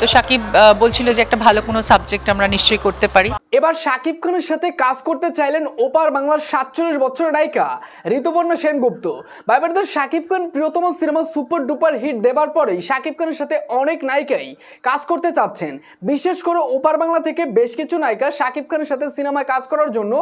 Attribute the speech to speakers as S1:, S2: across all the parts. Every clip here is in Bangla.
S1: তো সাকিব বলছিল যে একটা ভালো কোনো সাবজেক্ট আমরা নিশ্চয়ই করতে পারি।
S2: এবার শাকিব খানের সাথে কাজ করতে চাইলেন ওপার বাংলার সাতচল্লিশ বছরের নায়িকা ঋতুপর্ণা সেনগুপ্ত। ভাইবারদের শাকিব খান প্রিয়তম সিনেমা সুপার ডুপার হিট দেবার পরেই শাকিব খানের সাথে অনেক নায়িকাই কাজ করতে চাচ্ছেন। বিশেষ করে ওপার বাংলা থেকে বেশ কিছু নায়িকা শাকিব খানের সাথে সিনেমায় কাজ করার জন্য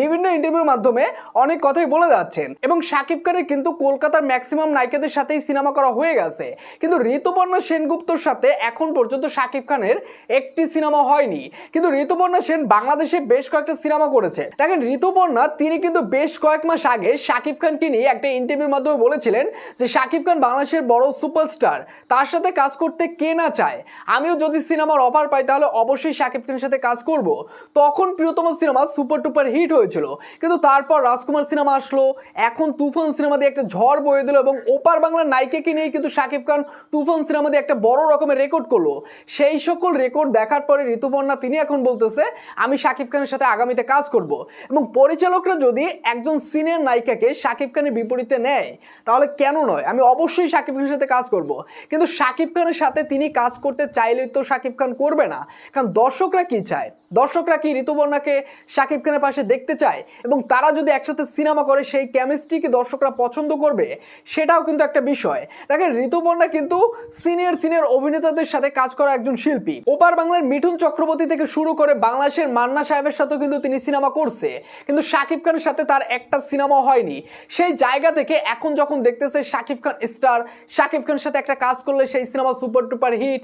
S2: বিভিন্ন ইন্টারভিউর মাধ্যমে অনেক কথাই বলে যাচ্ছেন। এবং শাকিব খানের কিন্তু কলকাতার ম্যাক্সিমাম নায়িকাদের সাথেই সিনেমা করা হয়ে গেছে। কিন্তু ঋতুপর্ণা সেনগুপ্তর সাথে এখন পর্যন্ত শাকিব খানের একটি সিনেমা হয়নি। কিন্তু ঋতুপর্ণা সেন বাংলাদেশে বেশ কয়েকটা সিনেমা করেছে। দেখেন, ঋতুপর্ণা, তিনি কিন্তু বেশ কয়েক মাস আগে শাকিব খানকে নিয়ে একটা ইন্টারভিউর মাধ্যমে বলেছিলেন যে, শাকিব খান বাংলাদেশের বড় সুপারস্টার, তার সাথে কাজ করতে কে না চায়? আমিও যদি সিনেমার অফার পাই, তাহলে অবশ্যই শাকিব খানের সাথে কাজ করব। তখন প্রিয়তম সিনেমা সুপার টুপার হিট হয়েছিল। কিন্তু তারপর রাজকুমার সিনেমা আসলো। এখন তুফান সিনেমা দিয়ে একটা ঝড় বয়ে দিল এবং ওপার বাংলার নায়িকাকে নিয়ে কিন্তু শাকিব খান তুফান সিনেমা দিয়ে একটা বড় রকমের রেকর্ড করল সেই সকল রেকর্ড দেখার পরে ঋতুপর্ণা, তিনি এখন বলতেছে, আমি শাকিব খানের সাথে আগামীতে কাজ করব। এবং পরিচালকরা যদি একজন সিনিয়র নায়িকাকে শাকিব খানের বিপরীতে নেয়, তাহলে কেন নয়? আমি অবশ্যই শাকিব খানের সাথে কাজ করব। কিন্তু শাকিব খানের সাথে তিনি কাজ করতে চাইলেই তো শাকিব খান করবে না। কারণ দর্শকরা কি চায়? দর্শকরা কি ঋতুপর্ণাকে শাকিব খানের পাশে দেখতে চায়? এবং তারা যদি একসাথে সিনেমা করে, সেই কেমিস্ট্রি কি দর্শকরা পছন্দ করবে? সেটাও কিন্তু একটা বিষয়। দেখেন, ঋতুপর্ণা কিন্তু সিনিয়র সিনিয়র অভিনেতাদের সাথে কাজ করা একজন শিল্পী। ওপার বাংলার মিঠুন চক্রবর্তী থেকে শুরু করে বাংলাদেশের মান্না সাহেবের সাথেও কিন্তু তিনি সিনেমা করছে। কিন্তু শাকিব খানের সাথে তার একটা সিনেমা হয়নি। সেই জায়গা থেকে এখন যখন দেখতেছে শাকিব খান স্টার, শাকিব খানের সাথে একটা কাজ করলে সেই সিনেমা সুপার টুপার হিট,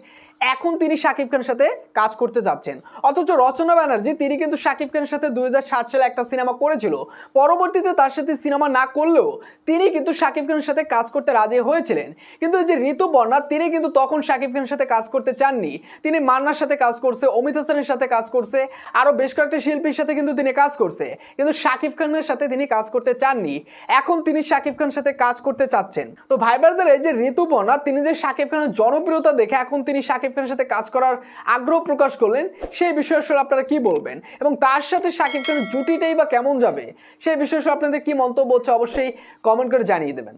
S2: এখন তিনি শাকিব খানের সাথে কাজ করতে যাচ্ছেন। অথচ রচনা ব্যানার্জি, তিনি কিন্তু শাকিব খানের সাথে দুই হাজার সাত সালে একটা সিনেমা করেছিল। পরবর্তীতে তার সাথে সিনেমা না করলেও তিনি কিন্তু শাকিব খানের সাথে কাজ করতে রাজি হয়েছিলেন। কিন্তু যে ঋতুপর্ণা তিনি কিন্তু তখন শাকিব খানের সাথে কাজ করতে চাননি। তিনি মান্নার সাথে কাজ করছে, অমিত হাসানের সাথে কাজ করছে আরও বেশ কয়েকটা শিল্পীর সাথে কিন্তু তিনি কাজ করছে। কিন্তু শাকিব খানের সাথে তিনি কাজ করতে চাননি। এখন তিনি শাকিব খানের সাথে কাজ করতে চাচ্ছেন। তো ভাই ব্রাদার এই যে ঋতুপর্ণা তিনি যে শাকিব খানের জনপ্রিয়তা দেখে এখন তিনি শাকিব খানের সাথে কাজ করার আগ্রহ প্রকাশ করলেন, সেই বিষয়ে আসলে আপনারা কি বলবেন? এবং তার সাথে শাকিব খানের জুটিটাই বা কেমন যাবে? সেই বিষয়ে আপনাদের কি মন্তব্য হচ্ছে অবশ্যই কমেন্ট করে জানিয়ে দেবেন।